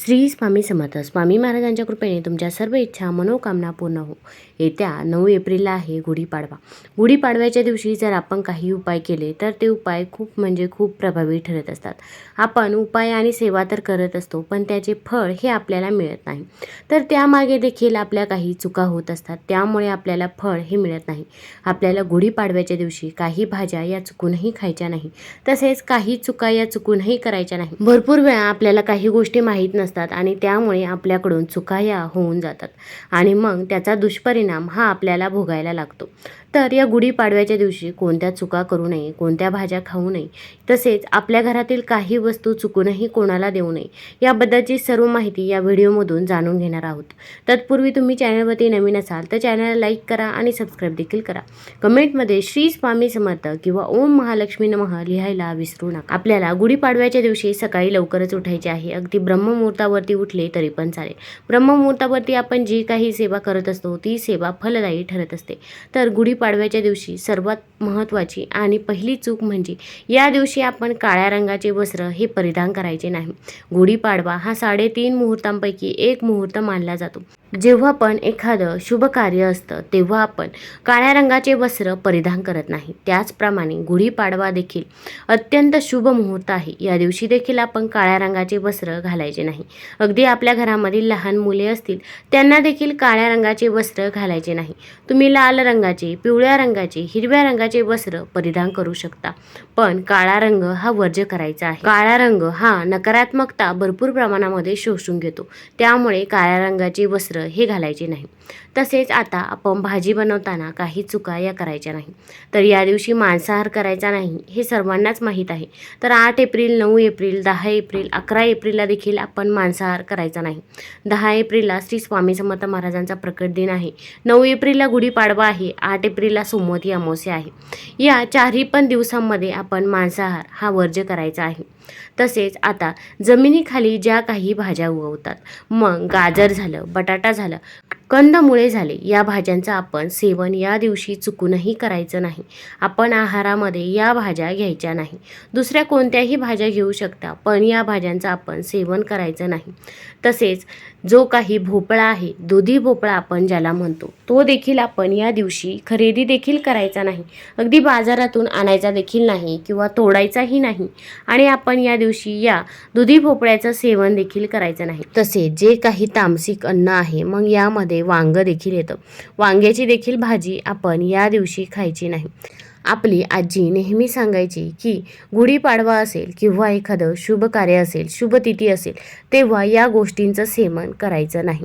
श्री स्वामी समर्थ. स्वामी महाराजांच्या कृपेने तुमच्या सर्व इच्छा मनोकामना पूर्ण हो. येत्या नऊ एप्रिलला आहे गुढीपाडवा गुढीपाडव्याच्या दिवशी जर आपण काही उपाय केले तर ते उपाय खूप म्हणजे खूप प्रभावी ठरत असतात. आपण उपाय आणि सेवा तर करत असतो पण त्याचे फळ हे आपल्याला मिळत नाही. तर त्यामागे देखील आपल्या काही चुका होत असतात. त्यामुळे आपल्याला फळ हे मिळत नाही. आपल्याला गुढीपाडव्याच्या दिवशी काही भाज्या या चुकूनही खायच्या नाही. तसेच काही चुका या चुकूनही करायच्या नाही. भरपूर वेळा आपल्याला काही गोष्टी माहीत नसतात. आणि त्यामुळे आपल्याकडून चुका या होऊन जातात. आणि मग त्याचा दुष्परिणाम हा आपल्याला भोगायला लागतो. तर या गुढीपाडव्याच्या दिवशी कोणत्या चुका करू नये कोणत्या भाज्या खाऊ नये तसेच आपल्या घरातील काही वस्तू चुकूनही कोणाला देऊ नये याबद्दलची सर्व माहिती या व्हिडिओमधून जाणून घेणार आहोत. तत्पूर्वी तुम्ही चॅनलवरती नवीन असाल तर चॅनलला लाईक करा आणि सबस्क्राईब देखील करा. कमेंटमध्ये श्री स्वामी समर्थ किंवा ओम महालक्ष्मी नमः लिहायला विसरू नका. आपल्याला गुढीपाडव्याच्या दिवशी सकाळी लवकरच उठायचे आहे. अगदी मुहूर्तावरती उठले तरी पण चालेल. ब्रह्ममुहूर्तावरती आपण जी काही सेवा करत असतो ती सेवा फलदायी ठरत असते. तर गुढीपाडव्याच्या दिवशी सर्वात महत्त्वाची आणि पहिली चूक म्हणजे या दिवशी आपण काळ्या रंगाचे वस्त्र हे परिधान करायचे नाही. गुढीपाडवा हा साडेतीन मुहूर्तांपैकी एक मुहूर्त मानला जातो. जेव्हा पण एखादं शुभ कार्य असतं तेव्हा आपण काळ्या रंगाचे वस्त्र परिधान करत नाही. त्याचप्रमाणे गुढीपाडवा देखील अत्यंत शुभ मुहूर्त आहे. या दिवशी देखील आपण काळ्या रंगाचे वस्त्र घालायचे नाही. अगदी आपल्या घरामधील लहान मुले असतील त्यांना देखील काळ्या रंगाचे वस्त्र घालायचे नाही. तुम्ही लाल रंगाचे पिवळ्या रंगाचे हिरव्या रंगाचे वस्त्र परिधान करू शकता. पण काळा रंग हा वर्ज्य करायचा आहे. काळा रंग हा नकारात्मकता भरपूर प्रमाणामध्ये शोषून घेतो. त्यामुळे काळ्या रंगाचे वस्त्र हे घालायचे नाही. तसेच आता आपण भाजी बनवताना काही चुका या करायच्या नाही. तर या दिवशी मांसाहार करायचा नाही हे सर्वांनाच माहीत आहे. तर आठ एप्रिल नऊ एप्रिल दहा एप्रिल अकरा एप्रिलला देखील आपण मांसाहार करायचा नाही. दहा एप्रिलला श्री स्वामी समर्थ महाराजांचा प्रकट दिन आहे. नऊ एप्रिलला गुढीपाडवा आहे. आठ एप्रिलला सोमवती अमावस्या आहे. या चारही पण दिवसांमध्ये आपण मांसाहार हा वर्ज्य करायचा आहे. तसेच आता जमिनीखाली ज्या काही भाज्या उगवतात मग गाजर झालं बटाटा झालं कंदमुळे झाले. या भाज्यांचं आपण सेवन या दिवशी चुकूनही करायचं नाही. आपण आहारामध्ये या भाज्या घ्यायच्या नाही. दुसऱ्या कोणत्याही भाज्या घेऊ शकता पण या भाज्यांचं आपण सेवन करायचं नाही. तसेच जो काही भोपळा आहे दुधी भोपळा आपण ज्याला म्हणतो तो देखील आपण या दिवशी खरेदी देखील करायचा नाही. अगदी बाजारातून आणायचा देखील नाही किंवा तोडायचाही नाही. आणि आपण या दिवशी या दुधी भोपळ्याचं सेवन देखील करायचं नाही. तसेच जे काही तामसिक अन्न आहे मग यामध्ये वांग देखील येतं. वांग्याची देखील भाजी आपण या दिवशी खायची नाही. आपली आजी नेहमी सांगायची की गुढीपाडवा असेल किंवा एखादं शुभ कार्य असेल शुभतिथी असेल तेव्हा या गोष्टींचं सेवन करायचं नाही.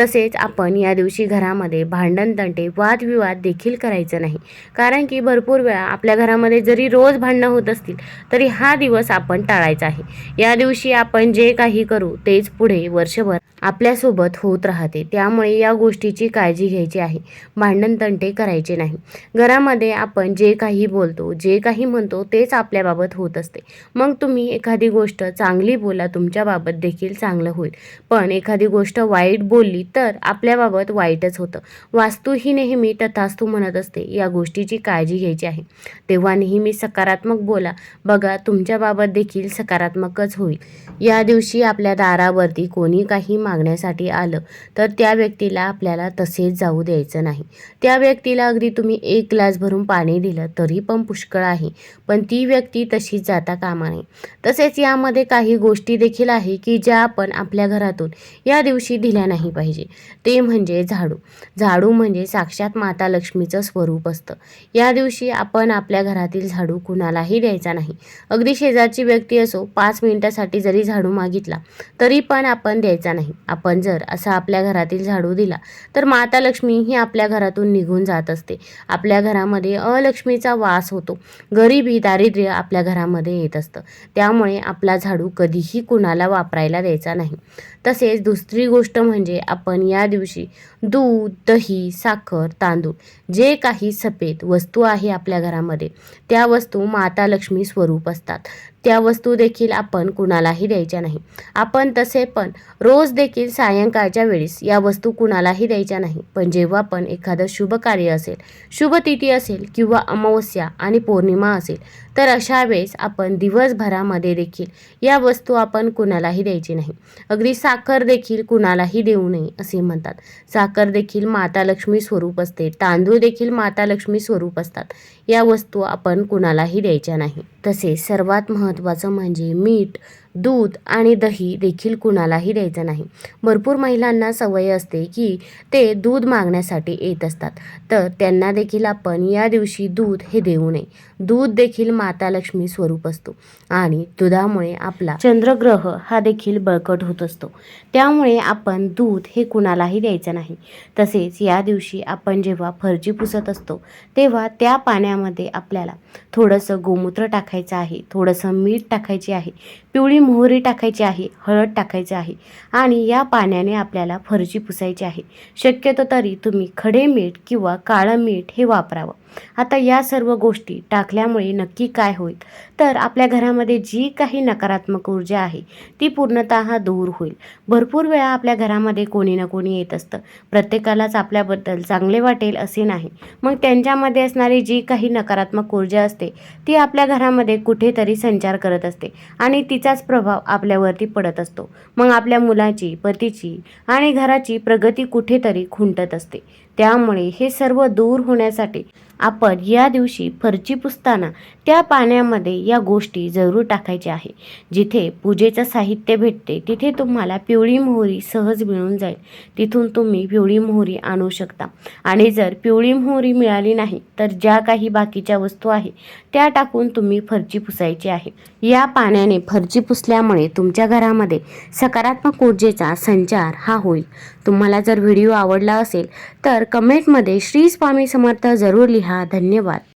तसेच आपण या दिवशी घरामध्ये भांडण तंटे वादविवाद देखील करायचं नाही. कारण की भरपूर वेळा आपल्या घरामध्ये जरी रोज भांडणं होत असतील तरी हा दिवस आपण टाळायचा आहे. या दिवशी आपण जे काही करू तेच पुढे वर्षभर आपल्यासोबत होत राहते. त्यामुळे या गोष्टीची काळजी घ्यायची आहे. भांडण तंटे करायचे नाही. घरामध्ये आपण जे काही बोलतो जे काही म्हणतो तेच आपल्याबाबत होत असते. मग तुम्ही एखादी गोष्ट चांगली बोला तुमच्याबाबत देखील चांगलं होईल. पण एखादी गोष्ट वाईट बोलली तर आपल्याबाबत वाईटच होतं. वास्तू ही नेहमी तथास्तू म्हणत असते. या गोष्टीची काळजी घ्यायची आहे. तेव्हा नेहमी सकारात्मक बोला. बघा तुमच्याबाबत देखील सकारात्मकच होईल. या दिवशी आपल्या दारावरती कोणी काही मागण्यासाठी आलं तर त्या व्यक्तीला आपल्याला तसेच जाऊ द्यायचं नाही. त्या व्यक्तीला अगदी तुम्ही एक ग्लास भरून पाणी दिलं तरी पण पुष्कळ आहे. पण ती व्यक्ती तशीच जाता कामा नये. तसेच यामध्ये काही गोष्टी देखील आहे की ज्या आपण आपल्या घरातून या दिवशी दिल्या नाही पाहिजे. ते म्हणजे झाडू. झाडू म्हणजे साक्षात माता लक्ष्मीचं स्वरूप असतं. या दिवशी आपण आपल्या घरातील झाडू कुणालाही द्यायचा नाही. अगदी शेजारची व्यक्ती असो पाच मिनिटासाठी जरी झाडू मागितला तरी पण आपण द्यायचा नाही. आपण जर असा आपल्या घरातील झाडू दिला तर माता लक्ष्मी ही आपल्या घरातून निघून जात असते. आपल्या घरामध्ये अलक्ष्मीचा वास होतो. गरिबी दारिद्र्य आपल्या घरामध्ये येत असतं. त्यामुळे आपला झाडू कधीही कुणाला वापरायला द्यायचा नाही. तसेच दुसरी गोष्ट म्हणजे आपण या दिवशी दूध दही साखर तांदूळ जे काही सफेद वस्तू आहे आपल्या घरामध्ये त्या वस्तू माता लक्ष्मी स्वरूप असतात. त्या वस्तू देखील आपण कुणालाही द्यायच्या नाही. आपण तसे पण रोज देखील सायंकाळच्या वेळेस या वस्तू कुणालाही द्यायच्या नाही. पण जेव्हा पण एखादं शुभ कार्य असेल शुभ तिथी असेल किंवा अमावस्या आणि पौर्णिमा असेल तर अशा वेळेस आपण दिवसभरामध्ये देखील या वस्तू आपण कुणालाही द्यायची नाही. अगदी साखर देखील कुणालाही देऊ नये असे म्हणतात. साखर देखील माता लक्ष्मी स्वरूप असते. तांदूळ देखील माता लक्ष्मी स्वरूप असतात. या वस्तू आपण कुणालाही द्यायच्या नाही. तसे सर्वात महत्त्वाचं म्हणजे मीठ दूध आणि दही देखील कुणालाही द्यायचं नाही. भरपूर महिलांना सवय असते की ते दूध मागण्यासाठी येत असतात. तर त्यांना देखील आपण या दिवशी दूध हे देऊ नये. दूध देखील माता लक्ष्मी स्वरूप असतो आणि दुधामुळे आपला चंद्रग्रह हा देखील बळकट होत असतो. त्यामुळे आपण दूध हे कुणालाही द्यायचं नाही. तसेच या दिवशी आपण जेव्हा फरजी पुसत असतो तेव्हा त्या पाण्यामध्ये आपल्याला थोडंसं गोमूत्र टाकायचं टाकायचं आहे. थोडंसं मीठ टाकायचे आहे. पिवळी मोहरी टाकायची आहे हळद टाकायची आहे आणि या पाण्याने आपल्याला फरची पुसायची आहे. शक्यतो तरी तुम्ही खडे मीठ किंवा काळं मीठ हे वापरावं. आता या सर्व गोष्टी टाकल्यामुळे नक्की काय होईल? तर आपल्या घरामध्ये जी काही नकारात्मक ऊर्जा आहे ती पूर्णतः दूर होईल. भरपूर वेळा आपल्या घरामध्ये कोणी ना कोणी येत असतं. प्रत्येकालाच आपल्याबद्दल चांगले वाटेल असे नाही. मग त्यांच्यामध्ये असणारी जी काही नकारात्मक ऊर्जा असते ती आपल्या घरामध्ये कुठेतरी संचार करत असते आणि ती तिचाच प्रभाव आपल्यावरती पडत असतो. मग आपल्या मुलाची पतीची आणि घराची प्रगती कुठेतरी खुंटत असते. त्यामुळे हे सर्व दूर होण्यासाठी आपण या दिवशी फरची पुसताना त्या पाण्यामध्ये या गोष्टी जरूर टाकायच्या आहे. जिथे पूजेचं साहित्य भेटते तिथे तुम्हाला पिवळी मोहरी सहज मिळून जाईल. तिथून तुम्ही पिवळी मोहरी आणू शकता. आणि जर पिवळी मोहरी मिळाली नाही तर ज्या काही बाकीच्या वस्तू आहे त्या टाकून तुम्ही फरची पुसायची आहे. या पाण्याने फरची पुसल्यामुळे तुमच्या घरामध्ये सकारात्मक ऊर्जेचा संचार हा होईल. तुम्हाला जर व्हिडिओ आवडला असेल तर तर कमेंटमध्ये श्री स्वामी समर्थ जरूर लिहा. धन्यवाद.